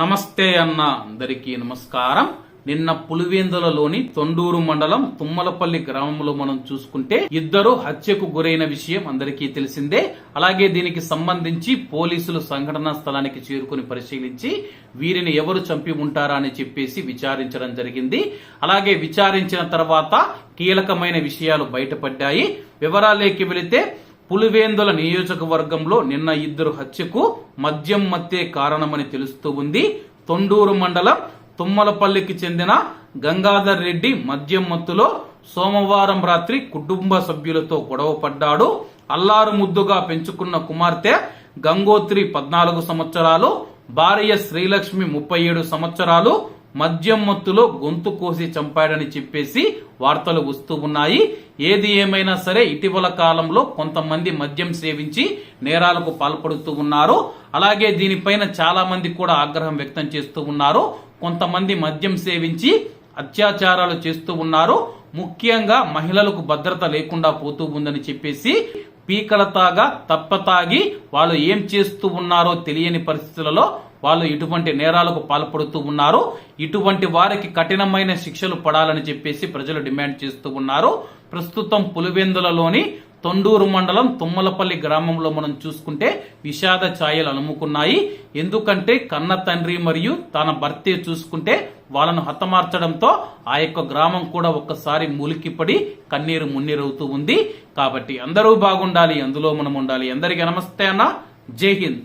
నమస్తే అన్న అందరికీ నమస్కారం. నిన్న పులివేందులలోని తొండూరు మండలం తుమ్మలపల్లి గ్రామంలో మనం చూసుకుంటే ఇద్దరు హత్యకు గురైన విషయం అందరికీ తెలిసిందే. అలాగే దీనికి సంబంధించి పోలీసులు సంఘటనా స్థలానికి చేరుకుని పరిశీలించి వీరిని ఎవరు చంపి ఉంటారా అని చెప్పేసి విచారించడం జరిగింది. అలాగే విచారించిన తర్వాత కీలకమైన విషయాలు బయటపడ్డాయి. వివరాలేకి వెళితే పులివేందుల నియోజకవర్గంలో నిన్న ఇద్దరు హత్యకు మద్యం మత్తే కారణమని తెలుస్తూ ఉంది. తొండూరు మండలం తుమ్మలపల్లికి చెందిన గంగాధర్ రెడ్డి మద్యం మత్తులో సోమవారం రాత్రి కుటుంబ సభ్యులతో గొడవ పడ్డాడు. అల్లారు ముద్దుగా పెంచుకున్న కుమార్తె గంగోత్రి పద్నాలుగు సంవత్సరాలు భార్య శ్రీలక్ష్మి ముప్పై ఏడు సంవత్సరాలు మద్యం మత్తులో గొంతు కోసి చంపాడని చెప్పేసి వార్తలు వస్తూ ఉన్నాయి. ఏది ఏమైనా సరే ఇటీవల కాలంలో కొంతమంది మద్యం సేవించి నేరాలకు పాల్పడుతూ ఉన్నారు. అలాగే దీనిపైన చాలా మంది కూడా ఆగ్రహం వ్యక్తం చేస్తూ ఉన్నారు. కొంతమంది మద్యం సేవించి అత్యాచారాలు చేస్తూ ఉన్నారు. ముఖ్యంగా మహిళలకు భద్రత లేకుండా పోతూ ఉందని చెప్పేసి పీకల తాగా తప్పతాగి వాళ్ళు ఏం చేస్తూ ఉన్నారో తెలియని పరిస్థితులలో వాళ్ళు ఇటువంటి నేరాలకు పాల్పడుతూ ఉన్నారు. ఇటువంటి వారికి కఠినమైన శిక్షలు పడాలని చెప్పేసి ప్రజలు డిమాండ్ చేస్తూ ఉన్నారు. ప్రస్తుతం పులివెందులలోని తొండూరు మండలం తుమ్మలపల్లి గ్రామంలో మనం చూసుకుంటే విషాద ఛాయలు అలుముకున్నాయి. ఎందుకంటే కన్న తండ్రి మరియు తన భర్తే చూసుకుంటే వాళ్ళను హతమార్చడంతో ఆ యొక్క గ్రామం కూడా ఒక్కసారి మూలికిపడి కన్నీరు మున్నీరవుతూ ఉంది. కాబట్టి అందరూ బాగుండాలి అందులో మనం ఉండాలి. అందరికీ నమస్తే అన్న. జై హింద్.